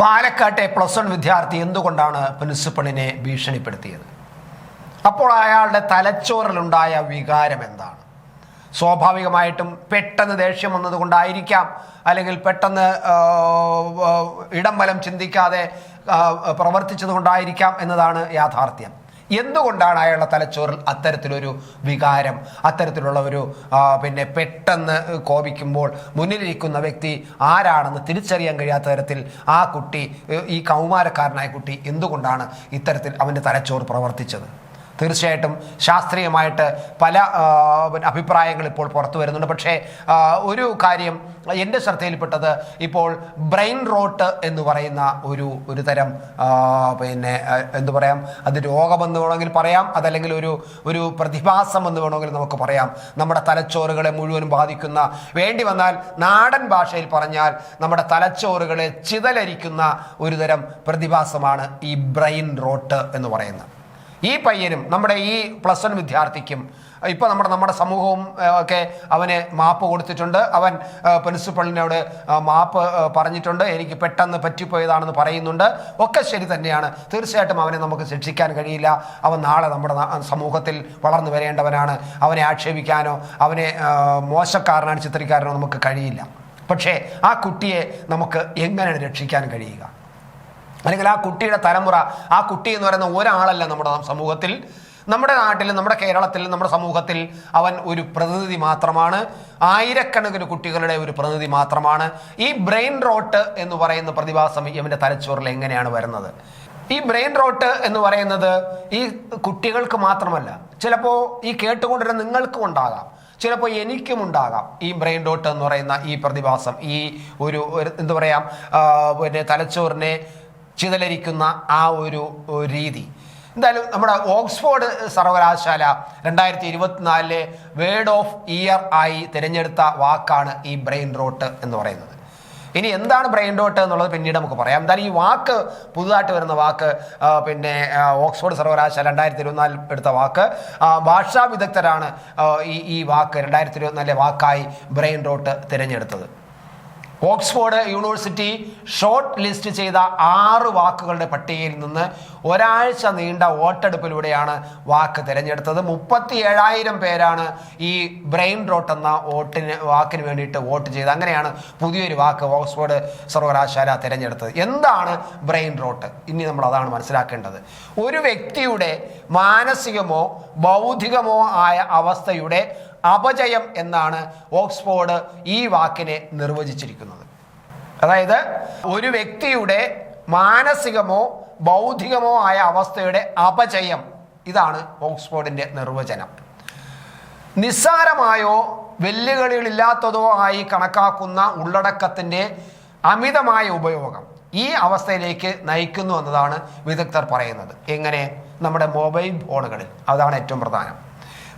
പാലക്കാട്ടെ plus one വിദ്യാർത്ഥി എന്തുകൊണ്ടാണ് പ്രിൻസിപ്പളിനെ ഭീഷണിപ്പെടുത്തിയത്? അപ്പോൾ അയാളുടെ തലച്ചോറിലുണ്ടായ വികാരം എന്താണ്? സ്വാഭാവികമായിട്ടും പെട്ടെന്ന് ദേഷ്യം വന്നതുകൊണ്ടായിരിക്കാം അല്ലെങ്കിൽ പെട്ടെന്ന് ഇടം ചിന്തിക്കാതെ പ്രവർത്തിച്ചതുകൊണ്ടായിരിക്കാം പ്രവർത്തിച്ചത് എന്നതാണ് യാഥാർത്ഥ്യം. എന്തുകൊണ്ടാണ് അയാളുടെ തലച്ചോറിൽ അത്തരത്തിലൊരു വികാരം അത്തരത്തിലുള്ള ഒരു പിന്നെ പെട്ടെന്ന് കോപിക്കുമ്പോൾ മുന്നിലിരിക്കുന്ന വ്യക്തി ആരാണെന്ന് തിരിച്ചറിയാൻ കഴിയാത്ത തരത്തിൽ ആ കുട്ടി ഈ കൗമാരക്കാരനായ കുട്ടി എന്തുകൊണ്ടാണ് ഇത്തരത്തിൽ അവന്റെ തലച്ചോറ് പ്രവർത്തിച്ചത്? തീർച്ചയായിട്ടും ശാസ്ത്രീയമായിട്ട് പല അഭിപ്രായങ്ങൾ ഇപ്പോൾ പുറത്തു വരുന്നുണ്ട്. പക്ഷേ ഒരു കാര്യം എന്റെ ശ്രദ്ധയിൽപ്പെട്ടത് ഇപ്പോൾ ബ്രെയിൻ റോട്ട് എന്ന് പറയുന്ന ഒരു ഒരു തരം പിന്നെ എന്തു പറയാം അത് രോഗമെന്ന് വേണമെങ്കിൽ പറയാം അതല്ലെങ്കിൽ ഒരു ഒരു പ്രതിഭാസം എന്ന് വേണമെങ്കിൽ നമുക്ക് പറയാം. നമ്മുടെ തലച്ചോറുകളെ മുഴുവനും ബാധിക്കുന്ന വേണ്ടി വന്നാൽ നാടൻ ഭാഷയിൽ പറഞ്ഞാൽ നമ്മുടെ തലച്ചോറുകളെ ചിതലരിക്കുന്ന ഒരു തരം പ്രതിഭാസമാണ് ഈ ബ്രെയിൻ റോട്ട് എന്ന് പറയുന്നത്. ഈ പയ്യനും നമ്മുടെ ഈ പ്ലസ് വൺ വിദ്യാർത്ഥിക്കും ഇപ്പോൾ നമ്മുടെ നമ്മുടെ സമൂഹവും ഒക്കെ അവന് മാപ്പ് കൊടുത്തിട്ടുണ്ട്. അവൻ പ്രിൻസിപ്പളിനോട് മാപ്പ് പറഞ്ഞിട്ടുണ്ട്. എനിക്ക് പെട്ടെന്ന് പറ്റിപ്പോയതാണെന്ന് പറയുന്നുണ്ട്. ഒക്കെ ശരി തന്നെയാണ്. തീർച്ചയായിട്ടും അവനെ നമുക്ക് ശിക്ഷിക്കാൻ കഴിയില്ല. അവൻ നാളെ നമ്മുടെ സമൂഹത്തിൽ വളർന്നു വരേണ്ടവനാണ്. അവനെ ആക്ഷേപിക്കാനോ അവനെ മോശക്കാരനാണ് ചിത്രിക്കാരനോ നമുക്ക് കഴിയില്ല. പക്ഷേ ആ കുട്ടിയെ നമുക്ക് എങ്ങനെയാണ് രക്ഷിക്കാൻ കഴിയുക? അല്ലെങ്കിൽ ആ കുട്ടിയുടെ തലമുറ ആ കുട്ടി എന്ന് പറയുന്ന ഒരാളല്ല നമ്മുടെ സമൂഹത്തിൽ. നമ്മുടെ നാട്ടിൽ നമ്മുടെ കേരളത്തിൽ നമ്മുടെ സമൂഹത്തിൽ അവൻ ഒരു പ്രതിനിധി മാത്രമാണ്. ആയിരക്കണക്കിന് കുട്ടികളുടെ ഒരു പ്രതിനിധി മാത്രമാണ്. ഈ ബ്രെയിൻ റോട്ട് എന്ന് പറയുന്ന പ്രതിഭാസം ഇവന്റെ തലച്ചോറിൽ എങ്ങനെയാണ് വരുന്നത്? ഈ ബ്രെയിൻ റോട്ട് എന്ന് പറയുന്നത് ഈ കുട്ടികൾക്ക് മാത്രമല്ല ചിലപ്പോൾ ഈ കേട്ടുകൊണ്ടിരുന്ന നിങ്ങൾക്കും ഉണ്ടാകാം. ചിലപ്പോൾ എനിക്കും ഉണ്ടാകാം ഈ ബ്രെയിൻ ഡോട്ട് എന്ന് പറയുന്ന ഈ പ്രതിഭാസം. ഈ ഒരു എന്താ പറയാം പിന്നെ തലച്ചോറിനെ ചിതലരിക്കുന്ന ആ ഒരു രീതി. എന്തായാലും നമ്മുടെ ഓക്സ്ഫോർഡ് സർവകലാശാല രണ്ടായിരത്തി ഇരുപത്തിനാലിലെ വേർഡ് ഓഫ് ഇയർ ആയി തിരഞ്ഞെടുത്ത വാക്കാണ് ഈ ബ്രെയിൻ റോട്ട് എന്ന് പറയുന്നത്. ഇനി എന്താണ് ബ്രെയിൻ റോട്ട് എന്നുള്ളത് പിന്നീട് നമുക്ക് പറയാം. എന്തായാലും ഈ വാക്ക് പുതുതായിട്ട് വരുന്ന വാക്ക് പിന്നെ ഓക്സ്ഫോർഡ് സർവകലാശാല രണ്ടായിരത്തി ഇരുപത്തിനാലിൽ എടുത്ത വാക്ക് ഭാഷാ വിദഗ്ധരാണ് ഈ ഈ വാക്ക് രണ്ടായിരത്തി ഇരുപത്തിനാലിലെ വാക്കായി ബ്രെയിൻ റോട്ട് തിരഞ്ഞെടുത്തത്. ഓക്സ്ഫോർഡ് യൂണിവേഴ്സിറ്റി ഷോർട്ട് ലിസ്റ്റ് ചെയ്ത ആറ് വാക്കുകളുടെ പട്ടികയിൽ നിന്ന് ഒരാഴ്ച നീണ്ട വോട്ടെടുപ്പിലൂടെയാണ് വാക്ക് തിരഞ്ഞെടുത്തത്. മുപ്പത്തി ഏഴായിരം പേരാണ് ഈ ബ്രെയിൻ റോട്ട് എന്ന വോട്ടിന് വാക്കിന് വേണ്ടിയിട്ട് വോട്ട് ചെയ്തത് അങ്ങനെയാണ് പുതിയൊരു വാക്ക് ഓക്സ്ഫോർഡ് സർവകലാശാല തിരഞ്ഞെടുത്തത്. എന്താണ് ബ്രെയിൻ റോട്ട്? ഇനി നമ്മൾ അതാണ് മനസ്സിലാക്കേണ്ടത്. ഒരു വ്യക്തിയുടെ മാനസികമോ ബൗദ്ധികമോ ആയ അവസ്ഥയുടെ അപജയം എന്നാണ് ഓക്സ്ഫോർഡ് ഈ വാക്കിനെ നിർവചിച്ചിരിക്കുന്നത്. അതായത് ഒരു വ്യക്തിയുടെ മാനസികമോ ബൗദ്ധികമോ ആയ അവസ്ഥയുടെ അപജയം ഇതാണ് ഓക്സ്ഫോർഡിന്റെ നിർവചനം. നിസ്സാരമായോ വെല്ലുവിളികളില്ലാത്തതോ ആയി കണക്കാക്കുന്ന ഉള്ളടക്കത്തിന്റെ അമിതമായ ഉപയോഗം ഈ അവസ്ഥയിലേക്ക് നയിക്കുന്നു എന്നതാണ് വിദഗ്ധർ പറയുന്നത്. എങ്ങനെ? നമ്മുടെ മൊബൈൽ ഫോണുകളിൽ. അതാണ് ഏറ്റവും പ്രധാനം.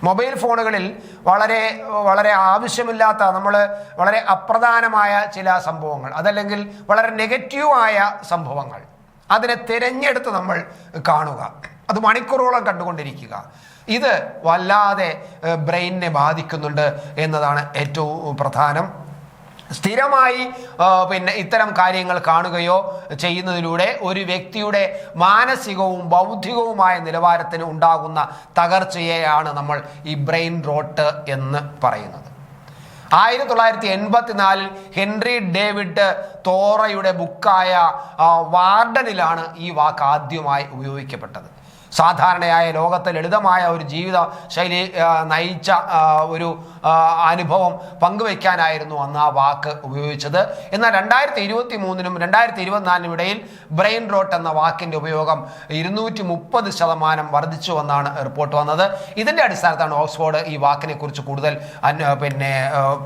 മൊബൈൽ ഫോണുകളിൽ വളരെ വളരെ ആവശ്യമില്ലാത്ത നമ്മൾ വളരെ അപ്രധാനമായ ചില സംഭവങ്ങൾ അതല്ലെങ്കിൽ വളരെ നെഗറ്റീവായ സംഭവങ്ങൾ. അതിനെ തിരഞ്ഞെടുത്ത് നമ്മൾ കാണുക. അത് മണിക്കൂറോളം കണ്ടുകൊണ്ടിരിക്കുക. ഇത് വല്ലാതെ ബ്രെയിനിനെ ബാധിക്കുന്നുണ്ട് എന്നതാണ് ഏറ്റവും പ്രധാനം. സ്ഥിരമായി പിന്നെ ഇത്തരം കാര്യങ്ങൾ കാണുകയോ ചെയ്യുന്നതിലൂടെ ഒരു വ്യക്തിയുടെ മാനസികവും ബൗദ്ധികവുമായ നിലവാരത്തിന് ഉണ്ടാകുന്ന തകർച്ചയെയാണ് നമ്മൾ ഈ ബ്രെയിൻ റോട്ട് എന്ന് പറയുന്നത്. ആയിരത്തി തൊള്ളായിരത്തി എൺപത്തിനാലിൽ ഹെൻറി ഡേവിഡ് തോറയുടെ ബുക്കായ വാർഡനിലാണ് ഈ വാക്ക് ആദ്യമായി ഉപയോഗിക്കപ്പെട്ടത്. സാധാരണയായ ലോകത്തെ ലളിതമായ ഒരു ജീവിത ശൈലി നയിച്ച ഒരു അനുഭവം പങ്കുവയ്ക്കാനായിരുന്നു അന്ന് ആ വാക്ക് ഉപയോഗിച്ചത്. എന്നാൽ രണ്ടായിരത്തി ഇരുപത്തി മൂന്നിനും രണ്ടായിരത്തി ഇരുപത്തിനാലിനും ഇടയിൽ ബ്രെയിൻ റോട്ട് എന്ന വാക്കിന്റെ ഉപയോഗം ഇരുന്നൂറ്റി മുപ്പത് ശതമാനം വർദ്ധിച്ചു എന്നാണ് റിപ്പോർട്ട് വന്നത്. ഇതിന്റെ അടിസ്ഥാനത്താണ് ഓക്സ്ഫോർഡ് ഈ വാക്കിനെ കുറിച്ച് കൂടുതൽ പിന്നെ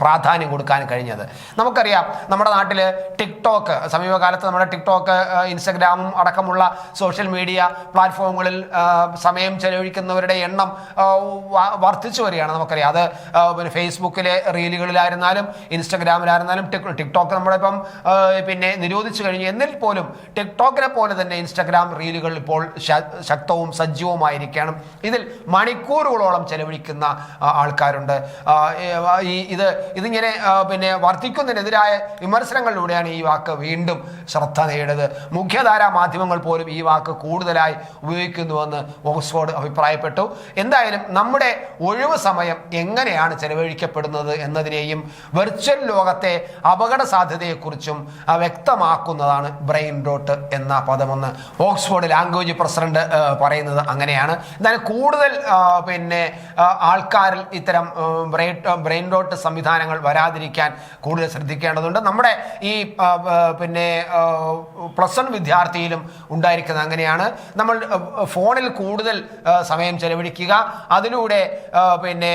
പ്രാധാന്യം കൊടുക്കാൻ കഴിഞ്ഞത്. നമുക്കറിയാം നമ്മുടെ നാട്ടിൽ ടിക്ടോക്ക് സമീപകാലത്ത് നമ്മുടെ ടിക്ടോക്ക് ഇൻസ്റ്റഗ്രാമും അടക്കമുള്ള സോഷ്യൽ മീഡിയ പ്ലാറ്റ്ഫോമുകളിൽ സമയം ചെലവഴിക്കുന്നവരുടെ എണ്ണം വർദ്ധിച്ചു വരികയാണ് നമുക്കറിയാം. അത് പിന്നെ ഫേസ്ബുക്കിലെ റീലുകളിലായിരുന്നാലും ഇൻസ്റ്റഗ്രാമിലായിരുന്നാലും ടിക് ടിക്ടോക്ക് നമ്മളിപ്പം ഇപ്പം പിന്നെ നിരോധിച്ചു കഴിഞ്ഞു. എന്നിൽ പോലും ടിക്ടോക്കിനെ പോലെ തന്നെ ഇൻസ്റ്റഗ്രാം റീലുകൾ ഇപ്പോൾ ശക്തവും സജീവവുമായിരിക്കുകയാണ്. ഇതിൽ മണിക്കൂറുകളോളം ചെലവഴിക്കുന്ന ആൾക്കാരുണ്ട്. ഈ ഇത് ഇതിങ്ങനെ പിന്നെ വർദ്ധിക്കുന്നതിനെതിരായ വിമർശനങ്ങളിലൂടെയാണ് ഈ വാക്ക് വീണ്ടും ശ്രദ്ധ നേടിയത്. മുഖ്യധാരാ മാധ്യമങ്ങൾ പോലും ഈ വാക്ക് കൂടുതലായി ഉപയോഗിക്കുന്നുവെന്ന് ഓക്സ്ഫോർഡ് അഭിപ്രായപ്പെട്ടു. എന്തായാലും നമ്മുടെ ഒഴിവ് സമയം എങ്ങനെയാണ് ചെലവഴിക്കപ്പെടുന്നത് എന്നതിനെയും വെർച്വൽ ലോകത്തെ അപകട സാധ്യതയെക്കുറിച്ചും വ്യക്തമാക്കുന്നതാണ് ബ്രെയിൻ ഡോട്ട് എന്ന പദമെന്ന് ഓക്സ്ഫോർഡ് ലാംഗ്വേജ് പ്രസിഡന്റ് പറയുന്നത് അങ്ങനെയാണ്. എന്തായാലും കൂടുതൽ പിന്നെ ആൾക്കാരിൽ ഇത്തരം ബ്രെയിൻ ബ്രെയിൻ ഡോട്ട് സംവിധാനങ്ങൾ വരാതിരിക്കാൻ കൂടുതൽ ശ്രദ്ധിക്കേണ്ടതുണ്ട്. നമ്മുടെ ഈ പിന്നെ പ്ലസ് വൺ വിദ്യാർത്ഥിയിലും ഉണ്ടായിരിക്കുന്നത് അങ്ങനെയാണ്. നമ്മൾ ആ, ഫോണിൽ കൂടുതൽ സമയം ചെലവഴിക്കുക. അതിലൂടെ പിന്നെ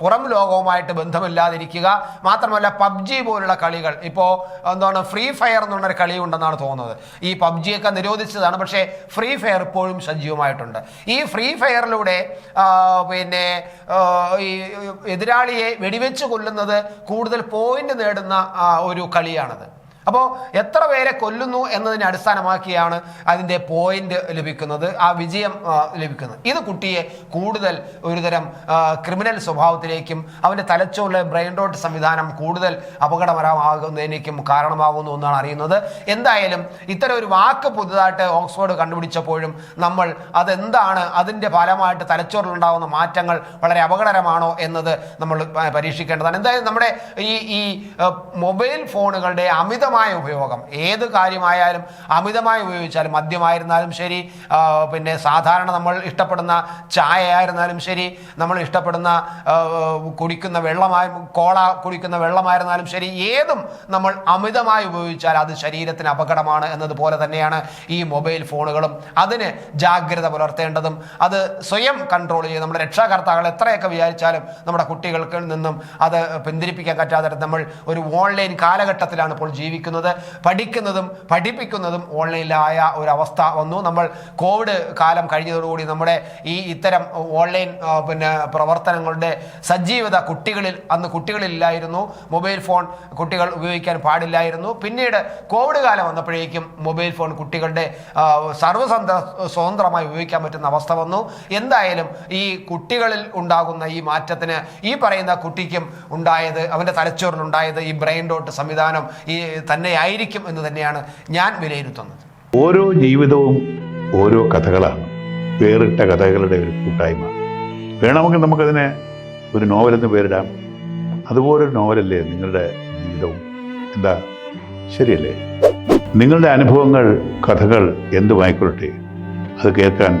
പുറം ലോകവുമായിട്ട് ബന്ധമില്ലാതിരിക്കുക. മാത്രമല്ല പബ്ജി പോലുള്ള കളികൾ. ഇപ്പോൾ എന്താണ് ഫ്രീ ഫയർ എന്നുള്ളൊരു കളി ഉണ്ടെന്നാണ് തോന്നുന്നത്. ഈ പബ്ജിയൊക്കെ നിരോധിച്ചതാണ് പക്ഷേ ഫ്രീ ഫയർ ഇപ്പോഴും സജീവമായിട്ടുണ്ട്. ഈ ഫ്രീ ഫയറിലൂടെ പിന്നെ ഈ എതിരാളിയെ വെടിവെച്ച് കൊല്ലുന്നത് കൂടുതൽ പോയിന്റ് നേടുന്ന ഒരു കളിയാണത്. അപ്പോൾ എത്ര പേരെ കൊല്ലുന്നു എന്നതിനെ അടിസ്ഥാനമാക്കിയാണ് അതിന്റെ പോയിന്റ് ലഭിക്കുന്നത് ആ വിജയം ലഭിക്കുന്നത്. ഇത് കുട്ടിയെ കൂടുതൽ ഒരുതരം ക്രിമിനൽ സ്വഭാവത്തിലേക്കും അവന്റെ തലച്ചോറിലെ ബ്രെയിൻ ഡോട്ട് സംവിധാനം കൂടുതൽ അപകടകരമാകുന്നതിനേക്കും കാരണമാകുന്നു എന്നാണ് അറിയുന്നത്. എന്തായാലും ഇത്തരം ഒരു വാക്ക് പുതുതായിട്ട് ഓക്സ്ഫോർഡ് കണ്ടുപിടിച്ചപ്പോഴും നമ്മൾ അതെന്താണ് അതിന്റെ ഫലമായിട്ട് തലച്ചോറിലുണ്ടാകുന്ന മാറ്റങ്ങൾ വളരെ അപകടകരമാണോ എന്നത് നമ്മൾ പരീക്ഷിക്കേണ്ടതാണ്. എന്തായാലും നമ്മുടെ ഈ ഈ മൊബൈൽ ഫോണുകളുടെ അമിതമായ ഉപയോഗം. ഏത് കാര്യമായാലും അമിതമായി ഉപയോഗിച്ചാലും മദ്യമായിരുന്നാലും ശരി പിന്നെ സാധാരണ നമ്മൾ ഇഷ്ടപ്പെടുന്ന ചായ ആയിരുന്നാലും ശരി നമ്മൾ ഇഷ്ടപ്പെടുന്ന കുടിക്കുന്ന വെള്ളമായി കോള കുടിക്കുന്ന വെള്ളമായിരുന്നാലും ശരി ഏതും നമ്മൾ അമിതമായി ഉപയോഗിച്ചാൽ അത് ശരീരത്തിന് അപകടമാണ് എന്നതുപോലെ തന്നെയാണ് ഈ മൊബൈൽ ഫോണുകളും. അതിന് ജാഗ്രത പുലർത്തേണ്ടതും അത് സ്വയം കൺട്രോൾ ചെയ്ത് നമ്മുടെ രക്ഷാകർത്താക്കൾ എത്രയൊക്കെ വിചാരിച്ചാലും നമ്മുടെ കുട്ടികൾക്ക് നിന്നും അത് പിന്തിരിപ്പിക്കാൻ പറ്റാതെ നമ്മൾ ഒരു ഓൺലൈൻ കാലഘട്ടത്തിലാണ് ഇപ്പോൾ ജീവിക്കുന്നത്. പഠിക്കുന്നതും പഠിപ്പിക്കുന്നതും ഓൺലൈനിലായ ഒരു അവസ്ഥ വന്നു. നമ്മൾ കോവിഡ് കാലം കഴിഞ്ഞതോടുകൂടി നമ്മുടെ ഈ ഇത്തരം ഓൺലൈൻ പിന്നെ പ്രവർത്തനങ്ങളുടെ സജീവത കുട്ടികളിൽ അന്ന് കുട്ടികളില്ലായിരുന്നു. മൊബൈൽ ഫോൺ കുട്ടികൾ ഉപയോഗിക്കാൻ പാടില്ലായിരുന്നു. പിന്നീട് കോവിഡ് കാലം വന്നപ്പോഴേക്കും മൊബൈൽ ഫോൺ കുട്ടികളുടെ സർവസന്ത സ്വതന്ത്രമായി ഉപയോഗിക്കാൻ പറ്റുന്ന അവസ്ഥ വന്നു. എന്തായാലും ഈ കുട്ടികളിൽ ഉണ്ടാകുന്ന ഈ മാറ്റത്തിന് ഈ പറയുന്ന കുട്ടിക്കും ഉണ്ടായത് അവന്റെ തലച്ചോറിൽ ഉണ്ടായത് ഈ ബ്രെയിൻ ഡോട്ട് സംവിധാനം ഈ തന്നെയായിരിക്കും എന്ന് തന്നെയാണ് ഞാൻ വിലയിരുത്തുന്നത്. ഓരോ ജീവിതവും ഓരോ കഥകളാണ്. വേറിട്ട കഥകളുടെ ഒരു കൂട്ടായ്മ. വേണമെങ്കിൽ നമുക്കതിനെ ഒരു നോവലെന്ന് പേരിടാം. അതുപോലൊരു നോവലല്ലേ നിങ്ങളുടെ ജീവിതവും? എന്താ? ശരിയല്ലേ? നിങ്ങളുടെ അനുഭവങ്ങൾ കഥകൾ എന്തുമായിക്കൊള്ളട്ടെ അത് കേൾക്കാൻ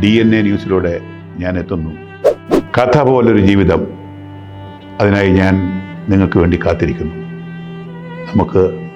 ഡി എൻ എ ന്യൂസിലൂടെ ഞാൻ എത്തുന്നു. കഥ പോലൊരു ജീവിതം. അതിനായി ഞാൻ നിങ്ങൾക്ക് വേണ്ടി കാത്തിരിക്കുന്നു. നമുക്ക്